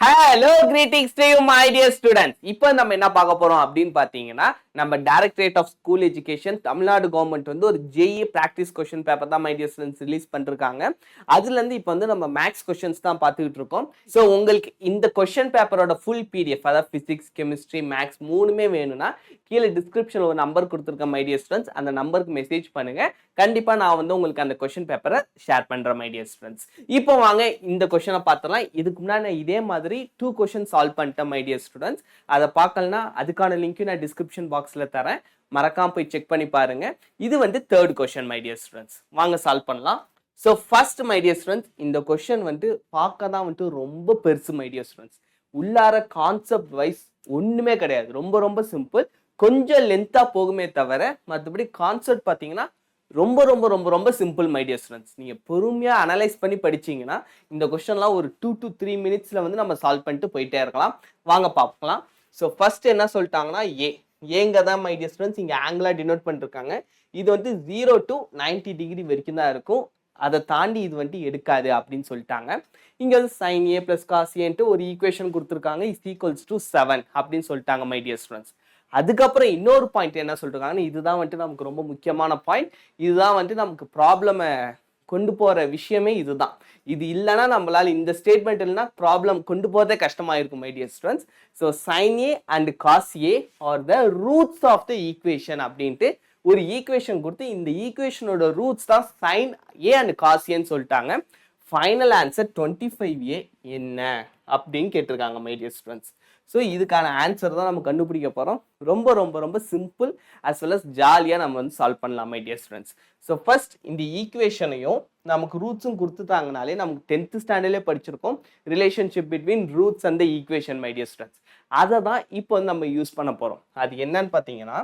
Hello greetings to my dear students இப்போ நம்ம என்ன பார்க்க போறோம் அப்படின்னு பார்த்தீங்கன்னா நம்ம directorate of school education Tamil Nadu government வந்து ஒரு ஜேஇ ப்ராக்டிஸ் கொஷின் பேப்பர் தான் மை டியர் ஸ்டூடெண்ட்ஸ் ரிலீஸ் பண்ணிருக்காங்க. அதுலேருந்து இப்போ வந்து நம்ம மேக்ஸ் கொஷின்ஸ் தான் பார்த்துக்கிட்டு இருக்கோம். ஸோ உங்களுக்கு இந்த கொஷின் பேப்பரோட ஃபுல் பிடிஎஃப் அதாவது ஃபிசிக்ஸ் கெமிஸ்ட்ரி மேக்ஸ் மூணுமே வேணும்னா கீழே டிஸ்கிரிப்ஷனில் ஒரு நம்பர் கொடுத்துருக்கேன் மை டியர் ஸ்டூடெண்ட்ஸ் அந்த நம்பருக்கு மெசேஜ் பண்ணுங்க. கண்டிப்பாக நான் வந்து உங்களுக்கு அந்த கொஷின் பேப்பரை ஷேர் பண்ணுறேன் மை டியர் ஸ்டூடெண்ட்ஸ் இப்போ வாங்க இந்த கொஷனை பார்த்தலாம் இதுக்கு முன்னாடி நான் இதே மாதிரி டூ கொஷின் சால்வ் பண்ணிட்டேன் மை டியர் ஸ்டூடெண்ட்ஸ் அதை பார்க்கலனா அதுக்கான லிங்க்கும் நான் டிஸ்கிரிப்ஷன் பாக்ஸில் தரேன். மறக்காம போய் செக் பண்ணி பாருங்க. இது வந்து third question my dear students வாங்க சால்வ் பண்ணலாம். So first my dear students இந்த கொஷின் வந்து பார்க்க தான் வந்துட்டு ரொம்ப பெருசு மை டியர் ஸ்டூடெண்ட்ஸ் உள்ளார கான்செப்ட் வைஸ் ஒன்றுமே கிடையாது. ரொம்ப ரொம்ப சிம்பிள் கொஞ்சம் லென்த்தாக போகுமே தவிர மற்றபடி கான்செப்ட் பார்த்தீங்கன்னா ரொம்ப ரொம்ப ரொம்ப ரொம்ப சிம்பிள் மை டியர் ஸ்டூடெண்ட்ஸ் நீங்கள் பொறுமையாக அனலைஸ் பண்ணி படிச்சீங்கன்னா இந்த கொஸ்டின்லாம் ஒரு டூ டு த்ரீ மினிட்ஸில் வந்து நம்ம சால்வ் பண்ணிட்டு போயிட்டே இருக்கலாம். வாங்க பார்க்கலாம். ஸோ ஃபர்ஸ்ட் என்ன சொல்லிட்டாங்கன்னா ஏ ஏங்க தான் மை டியர் ஸ்டூடெண்ட்ஸ் இங்கே ஆங்கிளாக டினோட் பண்ணிருக்காங்க. இது வந்து ஜீரோ டு 90 டிகிரி வரைக்கும் தான் இருக்கும். அதை தாண்டி இது வந்துட்டு எடுக்காது அப்படின்னு சொல்லிட்டாங்க. இங்கே வந்து சைன் ஏ ப்ளஸ் காசியன்ட்டு ஒரு ஈக்குவேஷன் கொடுத்துருக்காங்க. இஸ் ஈக்குவல்ஸ் டு செவன் அப்படின்னு சொல்லிட்டாங்க மை டியர் ஸ்டூடெண்ட்ஸ் அதுக்கப்புறம் இன்னொரு பாயிண்ட் என்ன சொல்லிருக்காங்கன்னு இதுதான் வந்துட்டு நமக்கு ரொம்ப முக்கியமான பாயிண்ட் இதுதான் வந்துட்டு நமக்கு ப்ராப்ளமை கொண்டு போகிற விஷயமே இதுதான். இது இல்லைன்னா நம்மளால் இந்த ஸ்டேட்மெண்ட் இல்லைன்னா ப்ராப்ளம் கொண்டு போகிறதே கஷ்டமாக இருக்கும் my dear students so sin A and cos A are the roots of the equation அப்படின்ட்டு ஒரு ஈக்குவேஷன் கொடுத்து இந்த ஈக்குவேஷனோட ரூட்ஸ் தான் சைன் ஏ அண்ட் காஸ் ஏன்னு சொல்லிட்டாங்க. Final answer twenty five A என்ன அப்படின்னு கேட்டிருக்காங்க மை டியர் ஸ்டூடெண்ட்ஸ் ஸோ இதுக்கான ஆன்சர் தான் நம்ம கண்டுபிடிக்க போகிறோம் ரொம்ப ரொம்ப ரொம்ப சிம்பிள் அஸ் வெல் அஸ் ஜாலியாக நம்ம வந்து சால்வ் பண்ணலாம் my dear students so first இந்த ஈக்குவேஷனையும் நமக்கு ரூட்ஸும் கொடுத்துட்டாங்கனாலே நமக்கு டென்த்து ஸ்டாண்டர்ட்லேயே படிச்சிருக்கோம். Relationship between roots and the equation my dear students அதை தான் இப்போ வந்து நம்ம யூஸ் பண்ண போகிறோம் அது என்னன்னு பார்த்தீங்கன்னா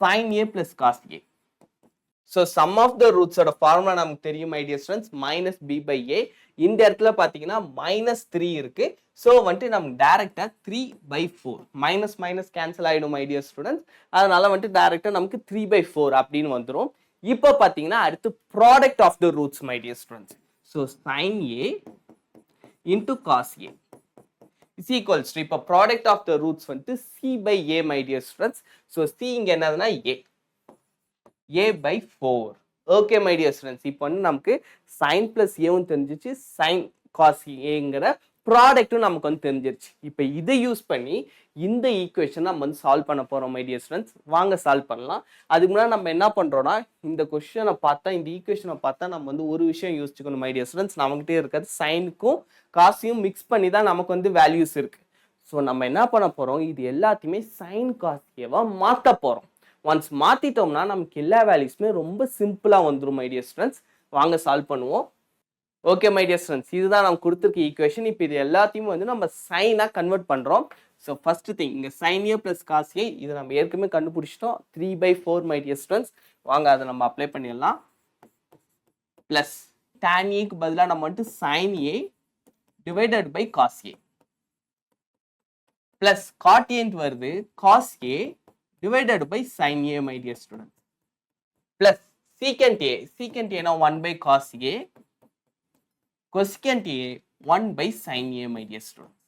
sin A plus cos A so sum of the ரூட்ஸோட formula நமக்கு தெரியும் idea students minus b by a இந்த இடத்துல பார்த்தீங்கன்னா மைனஸ் த்ரீ இருக்கு. ஸோ வந்துட்டு நமக்கு டேரெக்டாக three by four minus minus cancel ஆகிடும் ஐடியா ஸ்டூடெண்ட்ஸ் அதனால வந்துட்டு டேரெக்டாக நமக்கு த்ரீ பை ஃபோர் அப்படின்னு வந்துடும் இப்போ பார்த்தீங்கன்னா அடுத்து product of the roots my dear students so sin A into cos A is equals இப்போ ப்ராடக்ட் ஆஃப் த ரூட்ஸ் வந்துட்டு c by a my dear students so c இங்கே என்னதுன்னா a a by four okay my dear students இப்போ வந்து நமக்கு sign plus ஏவும் தெரிஞ்சிச்சு. Sign cos ஏங்கிற ப்ராடக்ட்டும் நமக்கு வந்து தெரிஞ்சிருச்சு. இப்போ இதை யூஸ் பண்ணி இந்த ஈக்குவேஷன் நம்ம வந்து சால்வ் பண்ண போகிறோம் மை டியர் ஸ்டூடெண்ட்ஸ் வாங்க சால்வ் பண்ணலாம். அதுக்கு முன்னாடி நம்ம என்ன பண்ணுறோன்னா இந்த கொஷனை பார்த்தா இந்த ஈக்குவேஷனை பார்த்தா நம்ம வந்து ஒரு விஷயம் யோசிச்சுக்கணும் மை டியர் ஸ்டூடெண்ட்ஸ் நம்மகிட்டே இருக்கிறது சைனுக்கும் காசையும் மிக்ஸ் பண்ணி தான் நமக்கு வந்து வேல்யூஸ் இருக்குது ஸோ நம்ம என்ன பண்ண போகிறோம் இது எல்லாத்தையுமே சைன் காசியவாக மாற்ற போகிறோம் ஒன்ஸ் மாற்றிட்டோம்னா நமக்கு எல்லா வேல்யூஸுமே ரொம்ப சிம்பிளாக வந்துடும் மை டியர் ஸ்டூடெண்ட்ஸ் வாங்க சால்வ் பண்ணுவோம். ஓகே மை டியர் ஸ்டூடெண்ட்ஸ் இதுதான் நம்ம கொடுத்துருக்க ஈக்குவேஷன் இப்போ இது எல்லாத்தையும் வந்து நம்ம சைனாக கன்வெர்ட் பண்ணுறோம் ஸோ ஃபர்ஸ்ட் திங் இங்கே sin A plus cos A இது நம்ம ஏற்கனவே கண்டுபிடிச்சிட்டோம். Three by four my dear students வாங்க அதை நம்ம அப்ளை பண்ணிடலாம். ப்ளஸ் tan ஏக்கு பதிலாக நம்ம வந்துட்டு sin A divided by cos A plus quotient வருது cos A divided by sin A dear students. Plus plus A, secant A now one by cos A cosecant A one by sin A my dear student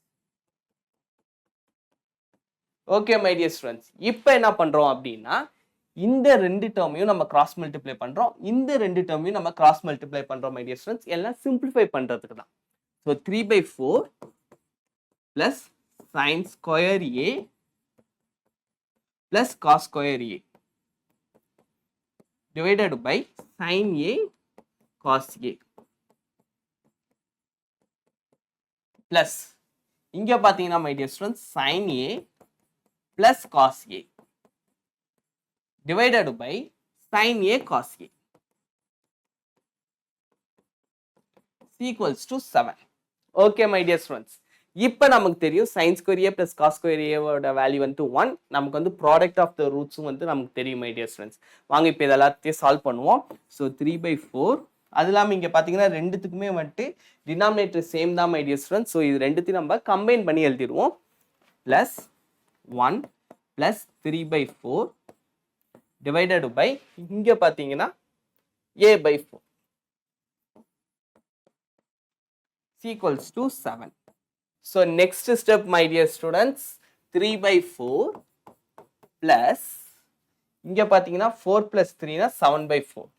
okay my dear students இப்போ என்ன பண்ணுறோம் அப்படின்னா இந்த ரெண்டு டேர்மையும் நம்ம cross multiply பண்ணுறோம் இந்த ரெண்டு டேர்மையும் நம்ம கிராஸ் மல்டிப்ளை பண்ணுறோம் மை டியர் ஸ்டூடெண்ட்ஸ் எல்லாம் சிம்பிளிஃபை பண்ணுறதுக்கு தான். So three by four plus sin square A plus cos square a divided by sin a cos a plus இங்க பாத்தீங்கன்னா my dear students sin a plus cos a divided by sin a cos a is equals to 7 okay my dear students இப்போ நமக்கு தெரியும் sin square plus cos கொரியாவோட value வந்து one நமக்கு வந்து product of த ரூட்ஸும் வந்து நமக்கு தெரியும் மை ஸ்டூடெண்ட்ஸ் வாங்க இப்போ இதெல்லாத்தையும் சால்வ் பண்ணுவோம். ஸோ த்ரீ பை ஃபோர் அது இல்லாமல் இங்கே பார்த்தீங்கன்னா ரெண்டுத்துக்குமே வந்துட்டு டினாமினேட்டர் சேம் தான் மை ஸ்டூடெண்ட்ஸ் ஸோ இது ரெண்டுத்தையும் நம்ம கம்பைன் பண்ணி எழுதிடுவோம். Plus one plus three by four divided by இங்கே பார்த்தீங்கன்னா A by four equals to seven so next step my dear students three by four plus இங்கே பார்த்தீங்கன்னா four plus த்ரீனா seven by four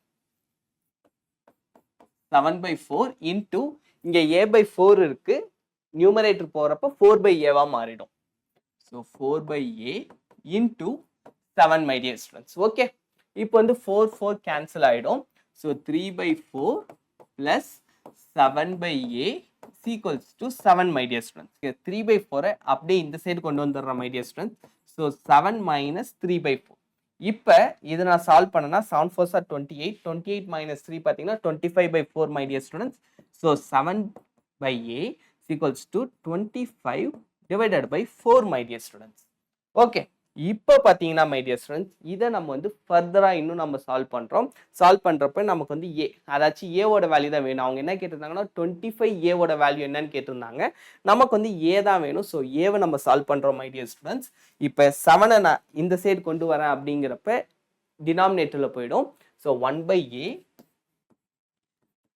seven by four into இங்கே A by four இருக்கு. Numerator போகிறப்ப four by ஏவா மாறிடும். So four by A into seven my dear students okay இப்போ வந்து four four cancel ஆகிடும் so three by four plus seven by A equals to seven my dear students three by ஃபோரை அப்படியே இந்த side கொண்டு வந்துடுறேன் my dear students so seven minus three by four இப்போ இதை நான் சால்வ் பண்ணனா seven four sir twenty eight twenty eight minus three பார்த்தீங்கன்னா twenty five by four my dear students so seven by A equals to twenty five divided by four my dear students okay இப்போ பார்த்தீங்கன்னா my dear students இதை நம்ம வந்து ஃபர்தராக இன்னும் நம்ம solve பண்ணுறோம் சால்வ் பண்ணுறப்ப நமக்கு வந்து ஏ அதாச்சும் ஏவோட வேல்யூ தான் வேணும். அவங்க என்ன கேட்டிருந்தாங்கன்னா டுவெண்ட்டி ஃபைவ் ஏவோட வேல்யூ என்னன்னு கேட்டிருந்தாங்க. நமக்கு வந்து ஏ தான் வேணும். ஸோ ஏவை நம்ம சால்வ் பண்ணுறோம் மை டியர் ஸ்டூடெண்ட்ஸ் இப்போ செவனை நான் இந்த சைடு கொண்டு வரேன் அப்படிங்கிறப்ப டினாமினேட்டரில் போயிடும். So one by A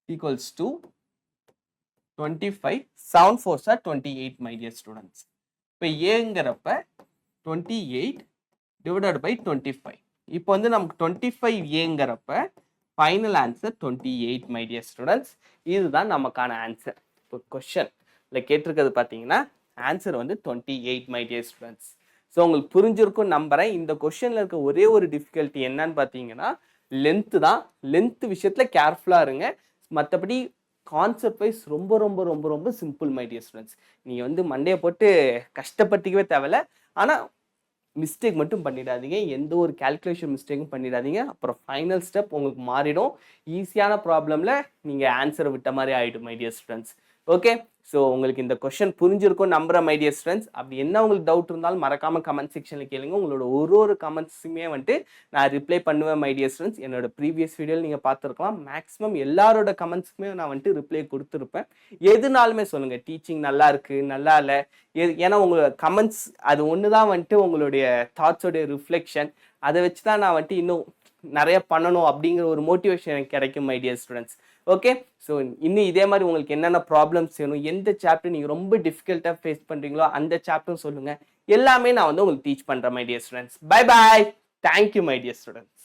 equals to twenty five seven four sir twenty eight my dear students இப்போ ஏங்கிறப்ப twenty eight divided by twenty five இப்போ வந்து நமக்கு twenty five ஏங்கிறப்ப final answer twenty eight my dear students இதுதான் நமக்கான answer இப்போ question இல்லை கேட்டிருக்கிறது பார்த்தீங்கன்னா ஆன்சர் வந்து twenty eight my dear students so உங்களுக்கு புரிஞ்சிருக்கும் நம்புறேன். இந்த கொஷனில் இருக்க ஒரே ஒரு டிஃபிகல்ட்டி என்னன்னு பார்த்தீங்கன்னா லென்த்து தான். லென்த்து விஷயத்தில் கேர்ஃபுல்லாக இருங்க. மற்றபடி கான்செப்ட் வைஸ் ரொம்ப ரொம்ப ரொம்ப ரொம்ப சிம்பிள் மை டியர் ஸ்டூடெண்ட்ஸ் நீங்கள் வந்து மண்டையை போட்டு கஷ்டப்படுத்திக்கவே தேவையில்ல. ஆனால் மிஸ்டேக் மட்டும் பண்ணிடாதீங்க. எந்த ஒரு கால்குலேஷன் மிஸ்டேக்கும் பண்ணிடாதீங்க. அப்புறம் ஃபைனல் ஸ்டெப் உங்களுக்கு மாறிடும். ஈஸியான ப்ராப்ளமில் நீங்கள் ஆன்சரை விட்ட மாதிரி ஆகிடும் my dear students okay so உங்களுக்கு இந்த கொஷன் புரிஞ்சிருக்கும் நம்புற மை டியர் அப்படி என்ன உங்களுக்கு டவுட் இருந்தாலும் மறக்காம கமெண்ட் செக்ஷனில் கேளுங்க. உங்களோட ஒரு ஒரு கமெண்ட்ஸுமே வந்துட்டு நான் ரிப்ளை பண்ணுவேன் மை டியர் என்னோட ப்ரீவியஸ் வீடியோவில் நீங்கள் பார்த்துருக்கலாம். மேக்ஸிமம் எல்லாரோட கமெண்ட்ஸுக்குமே நான் வந்துட்டு ரிப்ளை கொடுத்துருப்பேன். எதுனாலுமே சொல்லுங்க டீச்சிங் நல்லா இருக்கு நல்லா இல்லை. எது ஏன்னா உங்களோட கமெண்ட்ஸ் அது ஒன்று தான் வந்துட்டு உங்களுடைய தாட்ஸோடைய ரிஃப்ளெக்ஷன் அதை வச்சு தான் நான் வந்துட்டு இன்னும் நிறைய பண்ணணும் அப்படிங்கிற ஒரு மோட்டிவேஷன் எனக்கு கிடைக்கும் my dear students okay so இன்னும் இதே மாதிரி உங்களுக்கு என்னென்ன ப்ராப்ளம்ஸ் வேணும் எந்த சாப்டர் நீங்கள் ரொம்ப டிஃபிகல்ட்டாக ஃபேஸ் பண்ணுறீங்களோ அந்த சாப்டரும் சொல்லுங்கள் எல்லாமே நான் வந்து உங்களுக்கு டீச் பண்ணுறேன் my dear students bye bye thank you my dear students